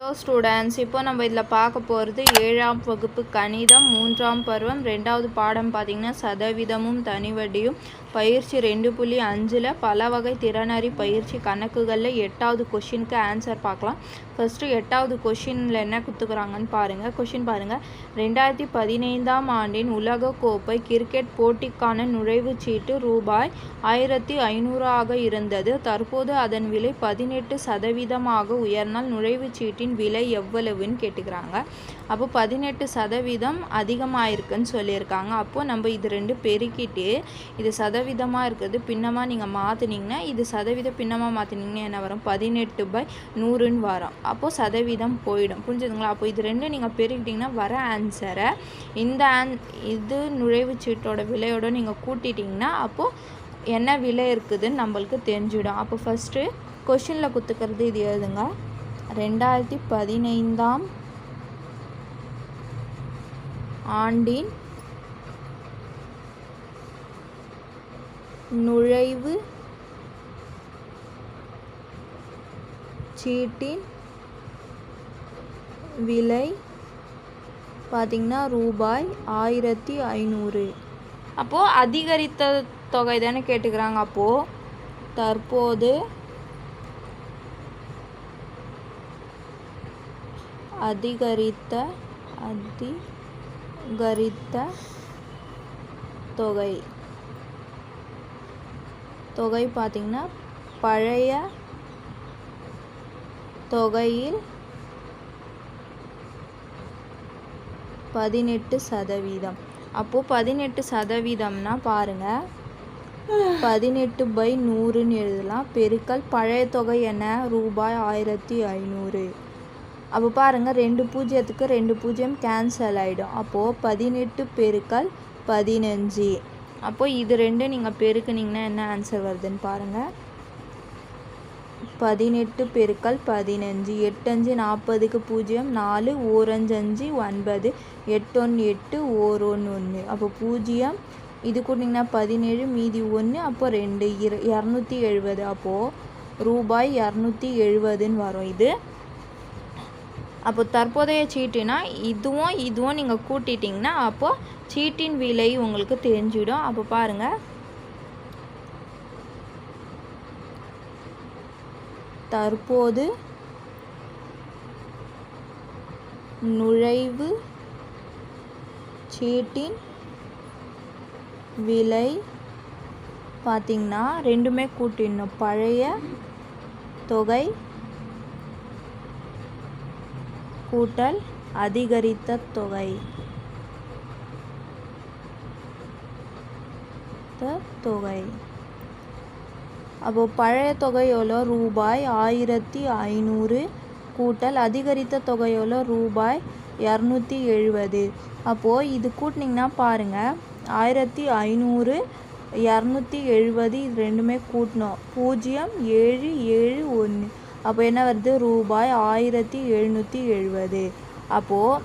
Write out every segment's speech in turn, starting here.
Hello students இப்போ நம்ம இதில் பார்க்க போகிறது ஏழாம் வகுப்பு கணிதம் மூன்றாம் பருவம் ரெண்டாவது பாடம் பார்த்திங்கன்னா சதவீதமும் தனிவட்டியும் பயிற்சி ரெண்டு புள்ளி அஞ்சில் பல வகை திறனறி பயிற்சி கணக்குகளில் எட்டாவது கொஷினுக்கு ஆன்சர் பார்க்கலாம். ஃபஸ்ட்டு எட்டாவது கொஷினில் என்ன கொடுத்துக்குறாங்கன்னு பாருங்கள் கொஷின் பாருங்கள் ரெண்டாயிரத்தி பதினைந்தாம் ஆண்டின் உலக கோப்பை கிரிக்கெட் போட்டிக்கான நுழைவுச் சீட்டு ரூபாய் ஆயிரத்தி ஐநூறாக இருந்தது. தற்போது அதன் விலை பதினெட்டு சதவீதமாக உயர்ந்தால் நுழைவுச் சீட்டின் விலை எவ்வளவுன்னு கேட்டுக்கிறாங்க. அப்போ பதினெட்டு சதவீதம் அதிகமாயிருக்குன்னு சொல்லியிருக்காங்க. அப்போது நம்ம இது ரெண்டு பெருக்கிட்டு இது சதவீதமாக இருக்கிறது பின்னமாக நீங்கள் மாற்றினீங்கன்னா இது சதவீத பின்னமாக மாற்றினீங்கன்னா என்ன வரும்? பதினெட்டு பை நூறுன்னு வரும். அப்போது சதவீதம் போயிடும். புரிஞ்சுதுங்களா? அப்போ இது ரெண்டும் நீங்கள் பெருக்கிட்டிங்கன்னா வர ஆன்சரை இந்த ஆன் இது நுழைவுச்சீட்டோட விலையோட நீங்கள் கூட்டிட்டிங்கன்னா அப்போது என்ன விலை இருக்குதுன்னு நம்மளுக்கு தெரிஞ்சிடும். அப்போ ஃபஸ்ட்டு கொஷினில் குத்துக்கிறது இது எழுதுங்க. ரெண்டாயிரத்தி பதினைந்தாம் ஆண்டின் நுழைவு சீட்டின் விலை பார்த்திங்கன்னா ரூபாய் ஆயிரத்தி ஐநூறு. அப்போது அதிகரித்த தொகை தானே கேட்டுக்கிறாங்க. அப்போது தற்போது அதிகரித்த அதிகரித்த தொகை. தொகை பார்த்திங்கன்னா பழைய தொகையில் பதினெட்டு சதவீதம். அப்போது பதினெட்டு சதவீதம்னா பாருங்கள் பதினெட்டு பை நூறுன்னு எழுதலாம். பெருக்கல் பழைய தொகை என்ன? ரூபாய் ஆயிரத்தி ஐநூறு. அப்போ பாருங்கள் ரெண்டு பூஜ்ஜியத்துக்கு ரெண்டு பூஜ்ஜியம் கேன்சல் ஆகிடும் அப்போது பதினெட்டு பெருக்கல் பதினஞ்சு. அப்போது இது ரெண்டு நீங்கள் பெருக்குனிங்கன்னா என்ன ஆன்சர் வருதுன்னு பாருங்கள் பதினெட்டு பெருக்கல் பதினஞ்சு எட்டஞ்சு நாற்பதுக்கு பூஜ்ஜியம் நாலு ஓரஞ்சு அஞ்சு ஒன்பது எட்டொன்று எட்டு ஓர் ஒன்று ஒன்று அப்போ பூஜ்ஜியம் இது கூட்டிங்கன்னா பதினேழு மீதி ஒன்று அப்போ ரெண்டு இரு இரநூத்தி எழுபது. அப்போது ரூபாய் இரநூத்தி எழுபதுன்னு வரும் இது. அப்போ தற்போதைய சீட்டுனா இதுவும் இதுவும் நீங்கள் கூட்டிட்டிங்கன்னா அப்போது சீட்டின் விலை உங்களுக்கு தெரிஞ்சிடும். அப்போ பாருங்கள் தற்போது நுழைவு சீட்டின் விலை பார்த்திங்கன்னா ரெண்டுமே கூட்டிடணும். பழைய தொகை கூட்டல் அதிகரித்த தொகை. தொகை. அப்போது பழைய தொகை எவ்வளோ? ரூபாய் ஆயிரத்தி ஐநூறு கூட்டல் அதிகரித்த தொகை எவ்வளோ? ரூபாய் இரநூத்தி எழுபது. அப்போது இது கூட்டினிங்கன்னா பாருங்கள் ஆயிரத்தி ஐநூறு இரநூத்தி எழுபது இது ரெண்டுமே கூட்டணும் பூஜ்ஜியம் ஏழு ஏழு ஒன்று. அப்போ என்ன வருது? ரூபாய் ஆயிரத்தி எழுநூற்றி எழுபது. அப்போது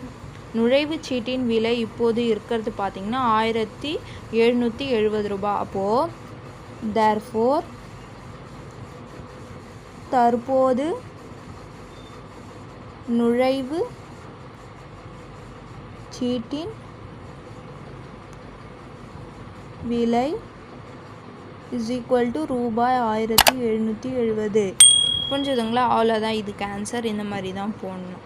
நுழைவுச் சீட்டின் விலை இப்போது இருக்கிறது பார்த்திங்கன்னா ஆயிரத்தி எழுநூற்றி எழுபது ரூபாய் அப்போது தேர் ஃபோர் தற்போது நுழைவு சீட்டின் விலை இஸ் ஈக்குவல் டு ரூபாய் ஆயிரத்தி எழுநூற்றி எழுபது. புரிஞ்சுதுங்களா? அவ்வளோதான் இதுக்கு ஆன்சர் இந்த மாதிரி தான் போடணும்.